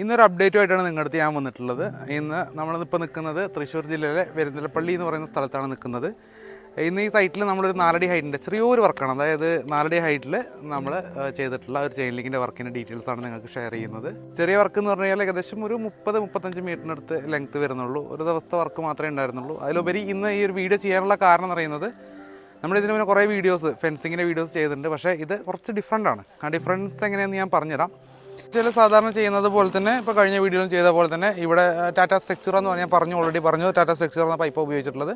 ഇന്നൊരു അപ്ഡേറ്റുമായിട്ടാണ് നിങ്ങളുടെ അടുത്ത് ഞാൻ വന്നിട്ടുള്ളത്. ഇന്ന് നമ്മളിപ്പോൾ നിൽക്കുന്നത് തൃശ്ശൂർ ജില്ലയിലെ വെരുന്തലപ്പള്ളി എന്ന് പറയുന്ന സ്ഥലത്താണ് നിൽക്കുന്നത്. ഇന്ന് ഈ സൈറ്റിൽ നമ്മളൊരു നാലടി ഹൈറ്റിന്റെ ചെറിയൊരു വർക്കാണ് അതായത് നാലടി ഹൈറ്റിൽ നമ്മൾ ചെയ്തിട്ടുള്ള ഒരു ചെയിൻ ലിങ്കിന്റെ വർക്കിന്റെ ഡീറ്റെയിൽസ് ആണ് നിങ്ങൾക്ക് ഷെയർ ചെയ്യുന്നത്. ചെറിയ വർക്ക് എന്ന് പറഞ്ഞു കഴിഞ്ഞാൽ ഏകദേശം ഒരു മുപ്പത് മുപ്പത്തഞ്ച് മീറ്ററിനടുത്ത് ലെങ്ത് വരുന്നുള്ളൂ. ഒരു ദിവസത്തെ വർക്ക് മാത്രമേ ഉണ്ടായിരുന്നുള്ളൂ. അതിലുപരി ഇന്ന് ഈ ഒരു വീഡിയോ ചെയ്യാനുള്ള കാരണം എന്ന് പറയുന്നത് നമ്മൾ ഇതിന് മുന്നേ കുറേ വീഡിയോസ് ഫെൻസിങ്ങിന്റെ വീഡിയോസ് ചെയ്തിട്ടുണ്ട്. പക്ഷേ ഇത് കുറച്ച് ഡിഫറെന്റ് ആണ്. ആ ഡിഫറൻസ് എങ്ങനെയാണെന്ന് ഞാൻ പറഞ്ഞുതരാം. ചില സാധാരണ ചെയ്യുന്നത് പോലെ തന്നെ ഇപ്പോൾ കഴിഞ്ഞ വീഡിയോയിലും ചെയ്ത പോലെ തന്നെ ഇവിടെ ടാറ്റ സ്ട്രക്ചർ എന്ന് പറഞ്ഞാൽ പറഞ്ഞു ഓൾറെഡി പറഞ്ഞു ടാറ്റ സ്ട്രക്ചർ എന്ന പൈപ്പ് ഉപയോഗിച്ചിട്ടുള്ളത്.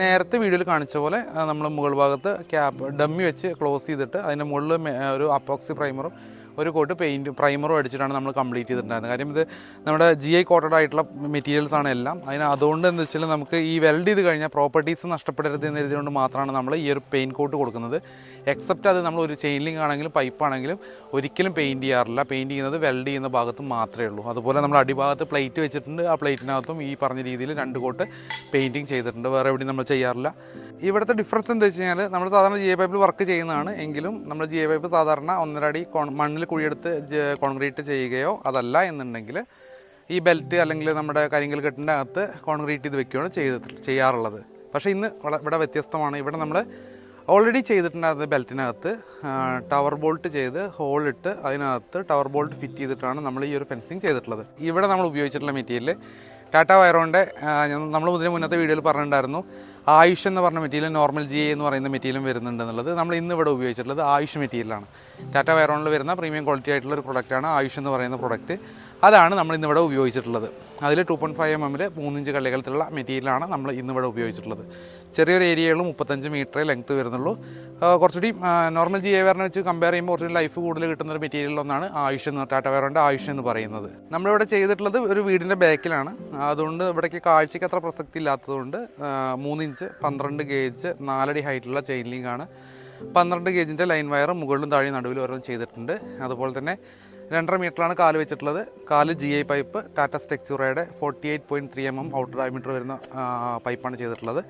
നേരത്തെ വീഡിയോയിൽ കാണിച്ച പോലെ നമ്മൾ മുകൾ ഭാഗത്ത് ക്യാപ്പ് ഡമ്മി വെച്ച് ക്ലോസ് ചെയ്തിട്ട് അതിന്റെ മുകളിൽ ഒരു അപ്പോക്സി പ്രൈമറും ഒരു കോട്ട് പെയിന്റ് പ്രൈമറും അടിച്ചിട്ടാണ് നമ്മൾ കംപ്ലീറ്റ് ചെയ്തിട്ടുണ്ടായിരുന്നത്. കാര്യം ഇത് നമ്മുടെ ജി ഐ കോട്ടഡ് ആയിട്ടുള്ള മെറ്റീരിയൽസ് ആണ് എല്ലാം. അതിന് അതുകൊണ്ട് എന്ന് വെച്ചാൽ നമുക്ക് ഈ വെൽഡ് ചെയ്ത് കഴിഞ്ഞാൽ പ്രോപ്പർട്ടീസ് നഷ്ടപ്പെടരുത് എന്ന് എഴുതിയതുകൊണ്ട് മാത്രമാണ് നമ്മൾ ഈ ഒരു പെയിൻ കോട്ട് കൊടുക്കുന്നത്. എക്സെപ്റ്റ് അത് നമ്മൾ ഒരു ചെയിൻ ലിങ്ക് ആണെങ്കിലും പൈപ്പ് ആണെങ്കിലും ഒരിക്കലും പെയിന്റ് ചെയ്യാറില്ല. പെയിന്റ് ചെയ്യുന്നത് വെൽഡ് ചെയ്യുന്ന ഭാഗത്ത് മാത്രമേ ഉള്ളൂ. അതുപോലെ നമ്മൾ അടിഭാഗത്ത് പ്ലേറ്റ് വെച്ചിട്ടുണ്ട്. ആ പ്ലേറ്റിനകത്തും ഈ പറഞ്ഞ രീതിയിൽ രണ്ട് കോട്ട് പെയിന്റിങ് ചെയ്തിട്ടുണ്ട്. വേറെ എവിടെയും നമ്മൾ ചെയ്യാറില്ല. ഇവിടുത്തെ ഡിഫറൻസ് എന്താ വെച്ച് കഴിഞ്ഞാൽ നമ്മൾ സാധാരണ ജി എ പൈപ്പിൽ വർക്ക് ചെയ്യുന്നതാണ്. എങ്കിലും നമ്മൾ ജി എ പൈപ്പ് സാധാരണ ഒന്നര അടി മണ്ണിൽ കുഴിയെടുത്ത് കോൺക്രീറ്റ് ചെയ്യുകയോ അതല്ല എന്നുണ്ടെങ്കിൽ ഈ ബെൽറ്റ് അല്ലെങ്കിൽ നമ്മുടെ കരിങ്കൽ കെട്ടിന്റെ അകത്ത് കോൺക്രീറ്റ് ചെയ്ത് വെക്കുകയാണ് ചെയ്ത് ചെയ്യാറുള്ളത്. പക്ഷേ ഇന്ന് ഇവിടെ വ്യത്യസ്തമാണ്. ഇവിടെ നമ്മൾ ഓൾറെഡി ചെയ്തിട്ടുണ്ടായിരുന്ന ബെൽറ്റിനകത്ത് ടവർ ബോൾട്ട് ചെയ്ത് ഹോളിട്ട് അതിനകത്ത് ടവർ ബോൾട്ട് ഫിറ്റ് ചെയ്തിട്ടാണ് നമ്മൾ ഈ ഒരു ഫെൻസിങ് ചെയ്തിട്ടുള്ളത്. ഇവിടെ നമ്മൾ ഉപയോഗിച്ചിട്ടുള്ള മെറ്റീരിയൽ ടാറ്റ വയറോന്റെ നമ്മൾ ഇതിന് മുന്നത്തെ വീഡിയോയിൽ പറഞ്ഞിട്ടുണ്ടായിരുന്നു. ആയുഷ് എന്ന് പറഞ്ഞ മെറ്റീരിയൽ നോർമൽ ജി എന്ന് പറയുന്ന മെറ്റീരിയലും വരുന്നുണ്ട് എന്നുള്ളത് നമ്മൾ ഇന്ന് ഇവിടെ ഉപയോഗിച്ചിട്ടുള്ളത് ആയുഷ് മെറ്റീരിയലാണ്. ടാറ്റ വയറോണിൽ വരുന്ന പ്രീമിയം ക്വാളിറ്റി ആയിട്ടുള്ള ഒരു പ്രൊഡക്റ്റാണ് ആയുഷ് എന്ന് പറയുന്ന പ്രൊഡക്റ്റ് അതാണ് നമ്മൾ ഇന്നിവിടെ ഉപയോഗിച്ചിട്ടുള്ളത്. അതിൽ ടു പോയിന്റ് ഫൈവ് എം എമ്മിൽ മൂന്നിഞ്ച് കള്ളികളത്തിലുള്ള മെറ്റീരിയലാണ് നമ്മൾ ഇന്നിവിടെ ഉപയോഗിച്ചിട്ടുള്ളത്. ചെറിയൊരു ഏരിയകളും മുപ്പത്തഞ്ച് മീറ്ററേ ലെങ്ത്ത് വരുന്നുള്ളൂ. കുറച്ചുകൂടി നോർമൽ ജി എ വെച്ച് കമ്പയർ ചെയ്യുമ്പോൾ കുറച്ചുകൂടി ലൈഫ് കൂടുതൽ കിട്ടുന്ന ഒരു മെറ്റീരിയലൊന്നാണ് ആയുഷ് എന്ന് ടാറ്റ വെയറിന്റെ ആയുഷ് എന്ന് പറയുന്നത്. നമ്മളിവിടെ ചെയ്തിട്ടുള്ളത് ഒരു വീടിന്റെ ബാക്കിലാണ് അതുകൊണ്ട് ഇവിടേക്ക് കാഴ്ചയ്ക്ക് അത്ര പ്രസക്തി ഇല്ലാത്തതുകൊണ്ട് മൂന്നിഞ്ച് പന്ത്രണ്ട് ഗേജ് നാലടി ഹൈറ്റുള്ള ചെയിൻ ലിങ്കാണ് പന്ത്രണ്ട് ഗേജിന്റെ ലൈൻ വയർ മുകളിലും താഴെയും നടുവിലും ഓരോന്നും ചെയ്തിട്ടുണ്ട്. അതുപോലെ തന്നെ രണ്ടര മീറ്ററാണ് കാൽ വെച്ചിട്ടുള്ളത്. കാൽ G I pipe Tata സ്റ്റെക്ചുറയുടെ forty eight point three M M outer diameter വരുന്ന പൈപ്പാണ് ചെയ്തിട്ടുള്ളത്.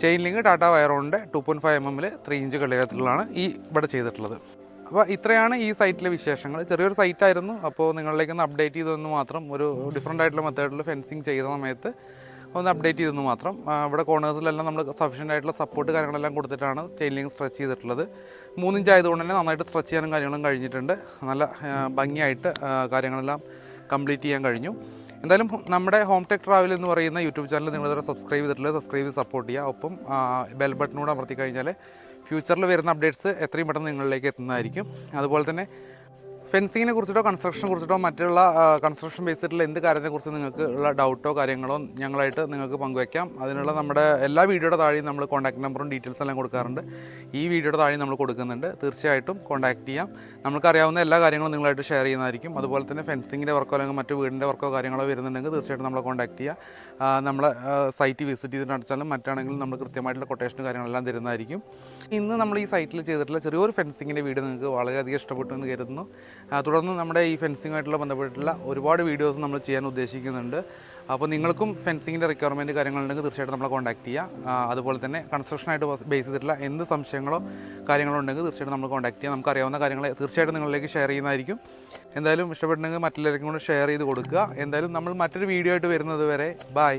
ചെയിൻ ലിങ്ക് ടാറ്റ വയറോണിന്റെ ടു പോയിന്റ് ഫൈവ് എം എമ്മിൽ ത്രീ ഇഞ്ച് കളിയാത്തിലാണ് ഈ ഇവിടെ ചെയ്തിട്ടുള്ളത്. അപ്പോൾ ഇത്രയാണ് ഈ സൈറ്റിലെ വിശേഷങ്ങൾ. ചെറിയൊരു സൈറ്റായിരുന്നു അപ്പോൾ നിങ്ങളിലേക്ക് ഒന്ന് അപ്ഡേറ്റ് ചെയ്തതെന്ന് മാത്രം ഒരു ഡിഫറെന്റ് ആയിട്ടുള്ള മെത്തേഡിൽ ഫെൻസിങ് ചെയ്ത സമയത്ത് ഒന്ന് അപ്ഡേറ്റ് ചെയ്തെന്ന് മാത്രം. ഇവിടെ കോർണേഴ്സിലെല്ലാം നമ്മൾ സഫീഷ്യന്റ് ആയിട്ടുള്ള സപ്പോർട്ട് കാര്യങ്ങളെല്ലാം കൊടുത്തിട്ടാണ് ചെയിനിങ് സ്ട്രെച്ച് ചെയ്തിട്ടുള്ളത്. മൂന്നിഞ്ച് ആയതുകൊണ്ട് തന്നെ നന്നായിട്ട് സ്ട്രെച്ച് ചെയ്യാനും കാര്യങ്ങളും കഴിഞ്ഞിട്ടുണ്ട്. നല്ല ഭംഗിയായിട്ട് കാര്യങ്ങളെല്ലാം കംപ്ലീറ്റ് ചെയ്യാൻ കഴിഞ്ഞു. എന്തായാലും നമ്മുടെ ഹോം ടെക് ട്രാവൽ എന്ന് പറയുന്ന യൂട്യൂബ് ചാനൽ നിങ്ങൾ ഇതുവരെ സബ്സ്ക്രൈബ് ചെയ്തിട്ടില്ല സബ്സ്ക്രൈബ് ചെയ്ത് സപ്പോർട്ട് ചെയ്യുക. ഒപ്പം ബെൽ ബട്ടനോട് അമർത്തി കഴിഞ്ഞാൽ ഫ്യൂച്ചറിൽ വരുന്ന അപ്ഡേറ്റ്സ് എത്രയും പെട്ടെന്ന് നിങ്ങളിലേക്ക് എത്തുന്നതായിരിക്കും. അതുപോലെ തന്നെ ഫെൻസിങ്ങിനെ കുറിച്ചിട്ടോ കൺസ്ട്രക്ഷനെ കുറിച്ചിട്ടോ മറ്റുള്ള കൺസ്ട്രക്ഷൻ ബേസിലുള്ള എന്ത് കാര്യത്തെക്കുറിച്ച് നിങ്ങൾക്ക് ഉള്ള ഡൗട്ടോ കാര്യങ്ങളോ ഞങ്ങളായിട്ട് നിങ്ങൾക്ക് പങ്കുവയ്ക്കാം അതിനുള്ള നമ്മുടെ എല്ലാ വീഡിയോയുടെ താഴെയും നമ്മൾ കോൺടാക്ട് നമ്പറും ഡീറ്റെയിൽസ് എല്ലാം കൊടുക്കാറുണ്ട്. ഈ വീഡിയോയുടെ താഴെയും നമ്മൾ കൊടുക്കുന്നുണ്ട്. തീർച്ചയായിട്ടും കോൺടാക്ട് ചെയ്യാം. നമുക്കറിയാവുന്ന എല്ലാ കാര്യങ്ങളും നിങ്ങളായിട്ട് ഷെയർ ചെയ്യുന്നതായിരിക്കും. അതുപോലെ തന്നെ ഫെൻസിങ്ങിന്റെ വർക്കോ അല്ലെങ്കിൽ മറ്റു വീടിന്റെ വർക്കോ കാര്യങ്ങളോ വരുന്നുണ്ടെങ്കിൽ തീർച്ചയായിട്ടും നമ്മളെ കോൺടാക്ട് ചെയ്യുക നമ്മളെ സൈറ്റ് വിസിറ്റ് ചെയ്തിട്ട് അടിച്ചാലും മറ്റാണെങ്കിലും നമ്മൾ കൃത്യമായിട്ടുള്ള കൊട്ടേഷനും കാര്യങ്ങളെല്ലാം തരുന്നതായിരിക്കും. ഇന്ന് നമ്മൾ ഈ സൈറ്റിൽ ചെയ്തിട്ടുള്ള ചെറിയൊരു ഫെൻസിങ്ങിന്റെ വീട് നിങ്ങൾക്ക് വളരെയധികം ഇഷ്ടപ്പെട്ടു എന്ന് കരുതുന്നു. തുടർന്ന് നമ്മുടെ ഈ ഫെൻസിങ്ങുമായിട്ടുള്ള ബന്ധപ്പെട്ടിട്ടുള്ള ഒരുപാട് വീഡിയോസ് നമ്മൾ ചെയ്യാൻ ഉദ്ദേശിക്കുന്നുണ്ട്. അപ്പോൾ നിങ്ങൾക്കും ഫെൻസിങ്ങിന്റെ റിക്വയർമെന്റ് കാര്യങ്ങളുണ്ടെങ്കിൽ തീർച്ചയായിട്ടും നമ്മളെ കോൺടാക്ട് ചെയ്യുക അതുപോലെ തന്നെ കൺസ്ട്രക്ഷനായിട്ട് ബേസ് ചെയ്തിട്ടുള്ള എന്ത് സംശയങ്ങളോ കാര്യങ്ങളോ ഉണ്ടെങ്കിൽ തീർച്ചയായിട്ടും നമ്മൾ കോൺടാക്ട് ചെയ്യുക നമുക്ക് അറിയാവുന്ന തീർച്ചയായിട്ടും നിങ്ങളിലേക്ക് ഷെയർ ചെയ്യുന്നതായിരിക്കും. എന്തായാലും ഇഷ്ടപ്പെട്ടുണ്ടെങ്കിൽ മറ്റുള്ളവർക്കും കൂടെ ഷെയർ ചെയ്ത് കൊടുക്കുക. എന്തായാലും നമ്മൾ മറ്റൊരു വീഡിയോ ആയിട്ട് വരുന്നത് വരെ ബൈ